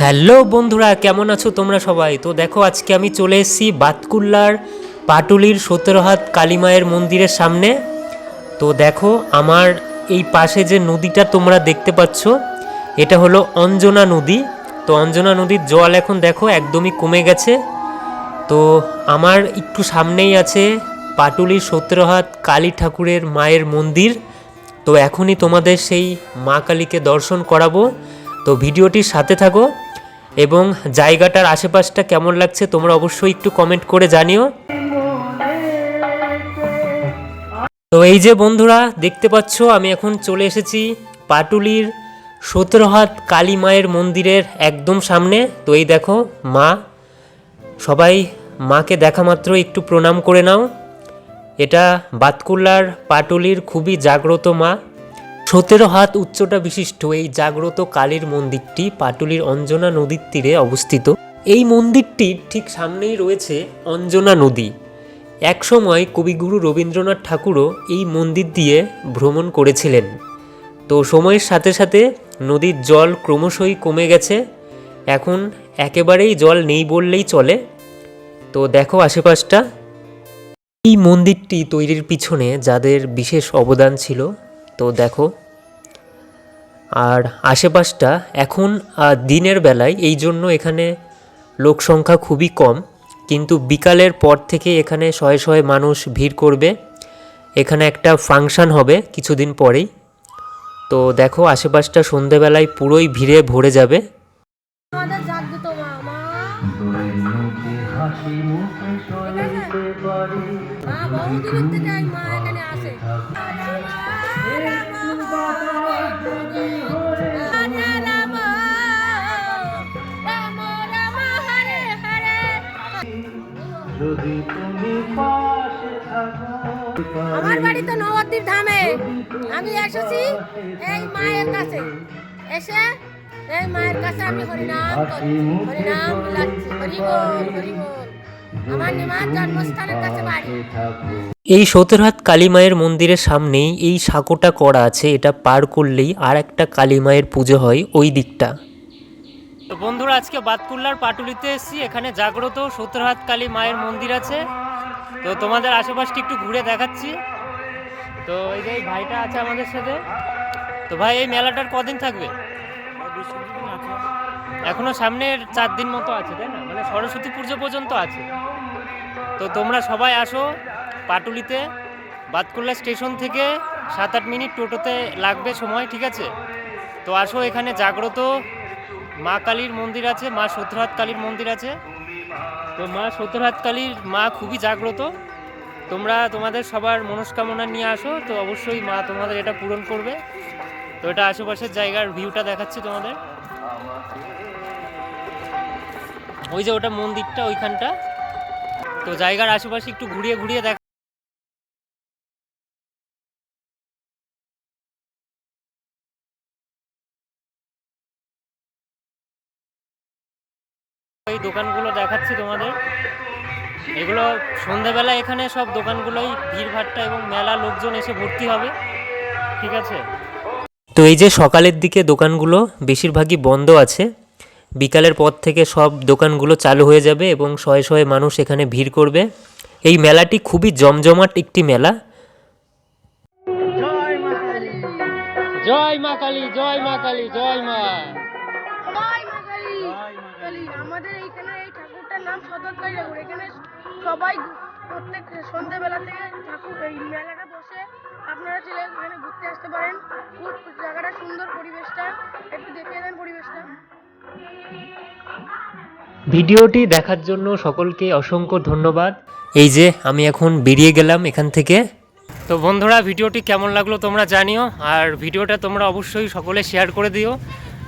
Hello বন্ধুরা, কেমন আছো তোমরা সবাই? তো দেখো, আজকে আমি চলে এসেছি বাতকুল্লার পাটুলির সতেরো হাত কালীমায়ের মন্দিরের সামনে। তো দেখো, আমার এই পাশে যে নদীটা তোমরা দেখতে পাচ্ছ, এটা হলো অঞ্জনা নদী। তো অঞ্জনা নদীর জল এখন দেখো, একদমই কমে গেছে। তো আমার একটু সামনেই আছে পাটুলির সতেরো হাত কালী ঠাকুরের মায়ের মন্দির। তো এখনই তোমাদের সেই মা কালীকে দর্শন করাবো। তো ভিডিওটির সাথে থাকো। এবং জায়গাটার আশেপাশটা কেমন লাগছে তোমরা অবশ্যই একটু কমেন্ট করে জানিও। তো এই যে বন্ধুরা, দেখতে পাচ্ছ, আমি এখন চলে এসেছি পাটুলির সতেরো হাত কালী মায়ের মন্দিরের একদম সামনে। তো এই দেখো, মা, সবাই মাকে দেখা মাত্র, একটু প্রণাম করে নাও। এটা বাতকুল্লার পাটুলির খুবই জাগ্রত মা। সতেরো হাত উচ্চতা বিশিষ্ট এই জাগ্রত কালীর মন্দিরটি পাটুলির অঞ্জনা নদীর তীরে অবস্থিত। এই মন্দিরটির ঠিক সামনেই রয়েছে অঞ্জনা নদী। একসময় কবিগুরু রবীন্দ্রনাথ ঠাকুরও এই মন্দির দিয়ে ভ্রমণ করেছিলেন। তো সময়ের সাথে সাথে নদীর জল ক্রমশই কমে গেছে। এখন একেবারেই জল নেই বললেই চলে। তো দেখো আশেপাশটা। এই মন্দিরটি তৈরির পিছনে যাদের বিশেষ অবদান ছিল তো দেখো। আর আশেপাশটা এখন দিনের বেলায় এই জন্য এখানে লোক সংখ্যা খুবই কম, কিন্তু বিকালের পর থেকে এখানে শয়ে শয়ে মানুষ ভিড় করবে। এখানে একটা ফাংশন হবে কিছুদিন পরেই। তো দেখো আশেপাশটা সন্ধেবেলায় পুরোই ভিড়ে ভরে যাবে। মা আমার বাড়ি তো নবদ্বীপ ধামে আমি এসেছি এই মায়ের কাছে। এসে এই মায়ের কাছে আমি হরিনাম করছি। হরিনাম লাগছি হরি বল হরি বল এই সতেরহাত কালী মায়ের মন্দিরের সামনেই এই সাঁকোটা করা আছে, এটা পার করলেই আর একটা কালী মায়ের পুজো হয় ওই দিকটা। তো বন্ধুরা, আজকে বাতকুল্লার পাটুলিতে এসেছি, এখানে জাগ্রত সতেরহাত কালী মায়ের মন্দির আছে। তো তোমাদের আশেপাশটি একটু ঘুরে দেখাচ্ছি। তো এই যে ভাইটা আছে আমাদের সাথে। তো ভাই, এই মেলাটার কদিন থাকবে? এখনও সামনের চার দিন মতো আছে, তাই না? মানে সরস্বতী পুজো পর্যন্ত আছে। তো তোমরা সবাই আসো পাটুলিতে বাতকুল্লা স্টেশন থেকে সাত আট মিনিট টোটোতে লাগবে সময়, ঠিক আছে? তো আসো এখানে জাগ্রত। মা কালীর মন্দির আছে, মা সত্যহাত কালীর মন্দির আছে। তো মা সত্যহাত কালীর মা খুবই জাগ্রত। তোমরা তোমাদের সবার মনস্কামনা নিয়ে আসো, তো অবশ্যই মা তোমাদের এটা পূরণ করবে। তো এটা আশেপাশের জায়গার ভিউটা দেখাচ্ছি তোমাদের। ওই যে ওটা মন্দিরটা ওইখানটা। তো জায়গার আশেপাশে একটু ঘুরিয়ে ঘুরিয়ে দেখ এই দোকানগুলো দেখাচ্ছি তোমাদের। এগুলো সন্ধ্যাবেলা এখানে সব দোকানগুলোই ভিড়ভাট্টা এবং মেলা লোকজন এসে ভর্তি হবে। ঠিক আছে? তো এই যে সকালের দিকে দোকানগুলো, বেশিরভাগই বন্ধ আছে। বিকালের পর থেকে সব দোকানগুলো চালু হয়ে যাবে এবং শয়ে শয়ে মানুষ এখানে ভিড় করবে। এই মেলাটি খুবই জমজমাট একটি মেলা। জয় মা কালী। জয় মা কালী জয় মা জয় মা। কালী কালী। আমাদের এইখানে এই ঠাকুরটার নাম সদরকালী এখানে সবাই প্রত্যেক সন্ধ্যেবেলা থেকে ভিডিওটি দেখার জন্য সকলকে অসংখ্য ধন্যবাদ। এই যে, আমি এখন বেরিয়ে গেলাম এখান থেকে। তো বন্ধুরা, ভিডিওটি কেমন লাগল তোমরা জানিও, আর ভিডিওটা তোমরা অবশ্যই সকলে শেয়ার করে দিও,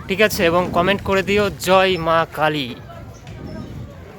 ঠিক আছে? এবং কমেন্ট করে দিও, জয় মা কালী।